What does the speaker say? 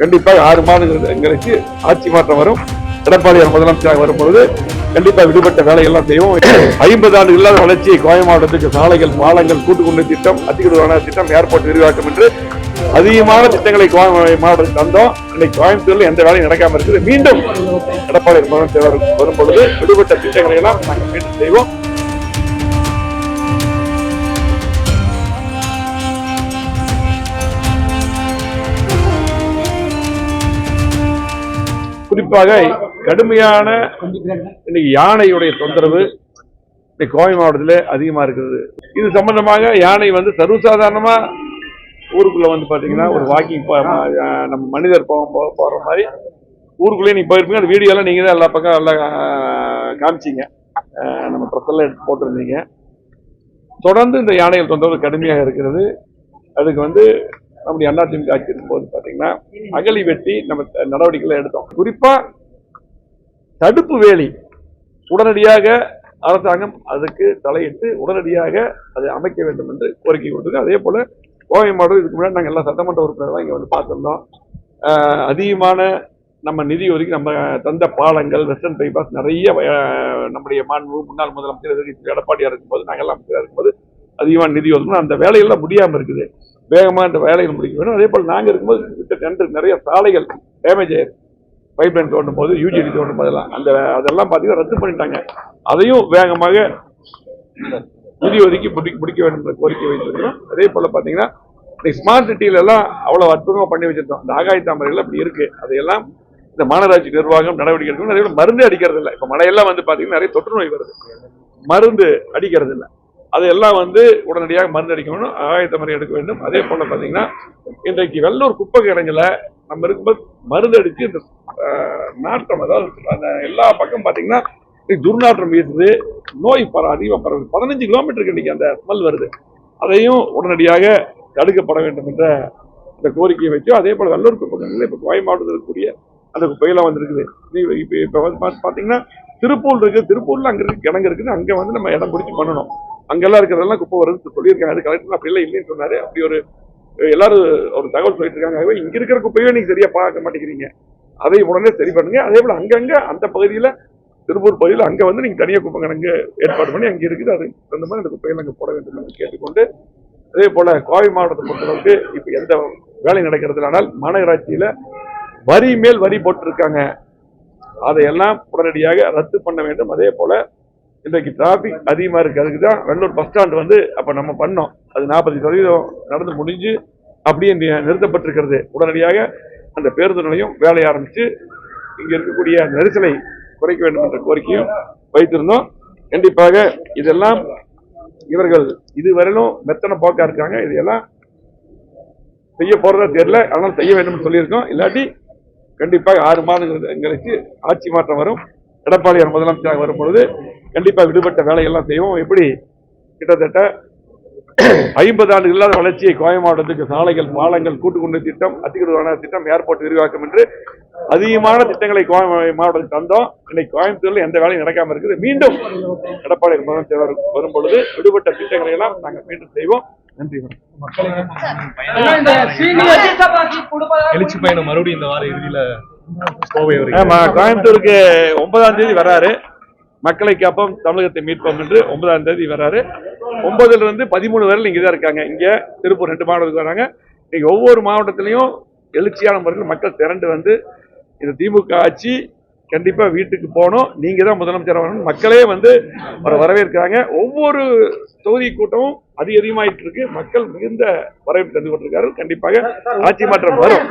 கண்டிப்பாக ஆறு மாதங்கள் ஆட்சி மாற்றம் வரும். எடப்பாடியார் முதலமைச்சராக வரும்பொழுது கண்டிப்பாக விடுபட்ட வேலையெல்லாம் செய்வோம். ஐம்பது ஆண்டு இல்லாத வளர்ச்சி கோயம் மாவட்டத்துக்கு சாலைகள் பாலங்கள் கூட்டுக்குண்டு திட்டம் அத்திக்குடுவான திட்டம் ஏர்போர்ட் விரிவாக்கம் என்று அதிகமான திட்டங்களை கோயம்பு மாவட்டத்தில் தந்தோம். இன்னைக்கு கோயம்புத்தூர்ல எந்த வேலையும் நடக்காம இருக்குது. மீண்டும் எடப்பாடி முதலமைச்சர் வரும் வரும் பொழுது விடுபட்ட திட்டங்களை எல்லாம் நாங்கள் மீண்டும் செய்வோம். குறிப்பாக கடுமையான இன்னைக்கு யானையுடைய தொந்தரவு இன்னைக்கு கோவை மாவட்டத்தில் அதிகமாக இருக்கிறது இது சம்பந்தமாக யானை வந்து சர்வசாதாரணமாக ஊருக்குள்ளே வந்து பார்த்தீங்கன்னா ஒரு வாக்கிங் நம்ம மனிதர் போக போகிற மாதிரி ஊருக்குள்ளேயே நீங்கள் போயிருப்பீங்க. அந்த வீடியோலாம் நீங்கள் தான் எல்லா பக்கம் எல்லாம் காமிச்சிங்க. நம்ம ப்ரெஸ்ஸெல்லாம் எடுத்து போட்டிருந்தீங்க. தொடர்ந்து இந்த யானைகள் தொந்தரவு கடுமையாக இருக்கிறது. அதுக்கு வந்து நம்முடைய அதிமுக ஆட்சி இருக்கும்போது பார்த்தீங்கன்னா அகலி வெட்டி நம்ம நடவடிக்கைகளை எடுத்தோம். குறிப்பாக தடுப்பு வேலி உடனடியாக அரசாங்கம் அதுக்கு தலையிட்டு உடனடியாக அதை அமைக்க வேண்டும் என்று கோரிக்கை கொடுத்துருக்கு. அதே போல் கோவை மாவட்டம் இதுக்கு முன்னாடி நாங்கள் எல்லா சட்டமன்ற உறுப்பினர்கள் இங்கே வந்து பார்த்துருந்தோம். அதிகமான நம்ம நிதி ஒதுக்கி நம்ம தந்த பாலங்கள் வெஸ்டர்ன் பைபாஸ் நிறைய நம்முடைய மாண்பு முன்னாள் முதலமைச்சர் எடப்பாடியாக இருக்கும்போது நாங்கள் அமைச்சராக இருக்கும்போது அதிகமான நிதி ஒதுக்கணும். அந்த வேலையெல்லாம் முடியாமல் இருக்குது. வேகமாக இந்த வேலைகள் முடிக்க வேணும். அதே போல் நாங்கள் இருக்கும்போது கிட்ட டெண்டர் நிறைய சாலைகள் டேமேஜ் ஆயிருக்கு பைப் லைன் தோண்டும் போது யூஜிடி தோண்டும் போதெல்லாம் அந்த அதெல்லாம் பார்த்தீங்கன்னா ரத்து பண்ணிட்டாங்க. அதையும் வேகமாக நிதி ஒதுக்கி முடி- முடிக்க வேண்டும் என்ற கோரிக்கை வைத்திருக்கிறோம். அதே போல் பார்த்தீங்கன்னா ஸ்மார்ட் சிட்டியில எல்லாம் அவ்வளோ அற்புதமாக பண்ணி வச்சிருந்தோம் இந்த ஆகாய தாமரைகள் அப்படி இருக்குது அதையெல்லாம் இந்த மாநகராட்சி நிர்வாகம் நடவடிக்கை எடுக்கணும். அதே மருந்து அடிக்கிறது இல்லை இப்போ மழையெல்லாம் வந்து பார்த்தீங்கன்னா நிறைய தொற்று நோய் வருது. மருந்து அடிக்கிறது இல்லை அதையெல்லாம் வந்து உடனடியாக மருந்து அடிக்கணும் ஆகாய தாமரை எடுக்க வேண்டும். அதே போல பார்த்தீங்கன்னா இன்றைக்கு வெள்ளூர் குப்பை கிடங்கில் நம்ம இருக்கும்போது மருந்து அடித்து இந்த நாற்றம் அதாவது அந்த எல்லா பக்கம் பார்த்தீங்கன்னா துர்நாற்றம் வீசுது நோய் பர அதிகமாக பரவுது. பதினஞ்சு கிலோமீட்டருக்கு இன்றைக்கி அந்த ஸ்மெல் வருது. அதையும் உடனடியாக தடுக்கப்பட வேண்டும் என்ற அந்த கோரிக்கையை வச்சோம் அதே போல் வெள்ளூர் குப்பங்கள் இப்போ கோவை மாவட்டத்தில் இருக்கக்கூடிய அந்த குப்பையெல்லாம் வந்துருக்குது. இப்போ இப்போ வந்து பார்த்து பார்த்தீங்கன்னா திருப்பூர் இருக்குது திருப்பூரில் அங்கே இருக்குது கிணங்கு இருக்குது. அங்கே வந்து நம்ம இடம் பிடிச்சி பண்ணணும். அங்கெல்லாம் இருக்கிறதெல்லாம் குப்பை வருதுன்னு சொல்லியிருக்காங்க. அது கலெக்டர் அப்படி இல்லை இல்லைன்னு சொன்னாரு. அப்படி ஒரு எல்லாரும் ஒரு தகவல் சொல்லிட்டு இருக்காங்க. ஆகவே இங்க இருக்கிற குப்பையே நீங்க சரியா பார்க்க மாட்டேங்கிறீங்க. அதை உடனே சரி பண்ணுங்க. அதே போல அங்கங்க அந்த பகுதியில திருப்பூர் பகுதியில் அங்கே வந்து நீங்கள் தனியாக குப்பை கிடங்கு ஏற்பாடு பண்ணி அங்கே இருக்குது. அது அந்த மாதிரி அந்த குப்பைகளை அங்கே போட வேண்டும் என்று கேட்டுக்கொண்டு அதே போல் கோவை மாவட்டத்தை பொறுத்தளவுக்கு இப்போ எந்த வேலை நடக்கிறது ஆனால் மாநகராட்சியில் வரி மேல் வரி போட்டிருக்காங்க. அதையெல்லாம் உடனடியாக ரத்து பண்ண வேண்டும். அதே போல் இன்றைக்கு டிராபிக் அதிகமாக இருக்கு அதுக்கு தான் வெள்ளூர் பஸ் ஸ்டாண்ட் வந்து அப்போ நம்ம பண்ணோம். அது நாற்பது சதவீதம் நடந்து முடிஞ்சு அப்படியே நிறுத்தப்பட்டிருக்கிறது. உடனடியாக அந்த பேருந்து நிலையம் வேலையை ஆரம்பித்து இங்கே இருக்கக்கூடிய நெரிசலை குறைக்க வேண்டும் என்ற கோரிக்கையும் வைத்திருந்தோம். கண்டிப்பாக இதெல்லாம் இவர்கள் இதுவரையிலும் மெத்தனை போக்கா இருக்காங்க. இதையெல்லாம் செய்ய போறதா தெரியல. ஆனால் செய்ய வேண்டும் சொல்லியிருக்கோம். இல்லாட்டி கண்டிப்பாக ஆறு மாதங்கள் கழிச்சு ஆட்சி மாற்றம் வரும். எடப்பாடியார் முதலமைச்சராக வரும் பொழுது கண்டிப்பா விடுபட்ட வேலையெல்லாம் செய்வோம். எப்படி? கிட்டத்தட்ட ஐம்பது ஆண்டு இல்லாத வளர்ச்சியை கோவை மாவட்டத்துக்கு சாலைகள் பாலங்கள் கூட்டுக்குண்டு திட்டம் அத்திக்குடுவான திட்டம் ஏர்போர்ட் விரிவாக்கம் என்று அதிகமான திட்டங்களை கோவை மாவட்டத்துக்கு தந்தோம். இன்னைக்கு கோயம்புத்தூர்ல எந்த வேலையும் நடக்காம இருக்குது. மீண்டும் எடப்பாடி முதலமைச்சர் வரும் பொழுது விடுபட்ட திட்டங்களை எல்லாம் நாங்கள் மீண்டும் செய்வோம். நன்றி. எழுச்சி பயணம் மறுபடியும் இந்த வார இறுதியில கோவை கோயம்புத்தூருக்கு ஒன்பதாம் தேதி வராரு. மக்களை காப்போம் தமிழகத்தை மீட்போம் என்று ஒன்பதாம் தேதி வராரு ஒன்பதுல இருந்து பதிமூணு வரையில் இங்கே தான் இருக்காங்க. இங்கே திருப்பூர் ரெண்டு மாவட்டத்துக்கு வராங்க. இன்னைக்கு ஒவ்வொரு மாவட்டத்திலையும் எழுச்சியான முறையில் மக்கள் திரண்டு வந்து இந்த திமுக ஆட்சி கண்டிப்பாக வீட்டுக்கு போகணும். நீங்கள் தான் முதலமைச்சர் வரணும். மக்களே வந்து அவரை வரவேற்கிறாங்க. ஒவ்வொரு தொகுதி கூட்டமும் அதிக அதிகமாயிட்டு இருக்கு. மக்கள் மிகுந்த வரவேற்பு தந்து கொண்டிருக்காரு கண்டிப்பாக ஆட்சி மாற்றம் வரும்.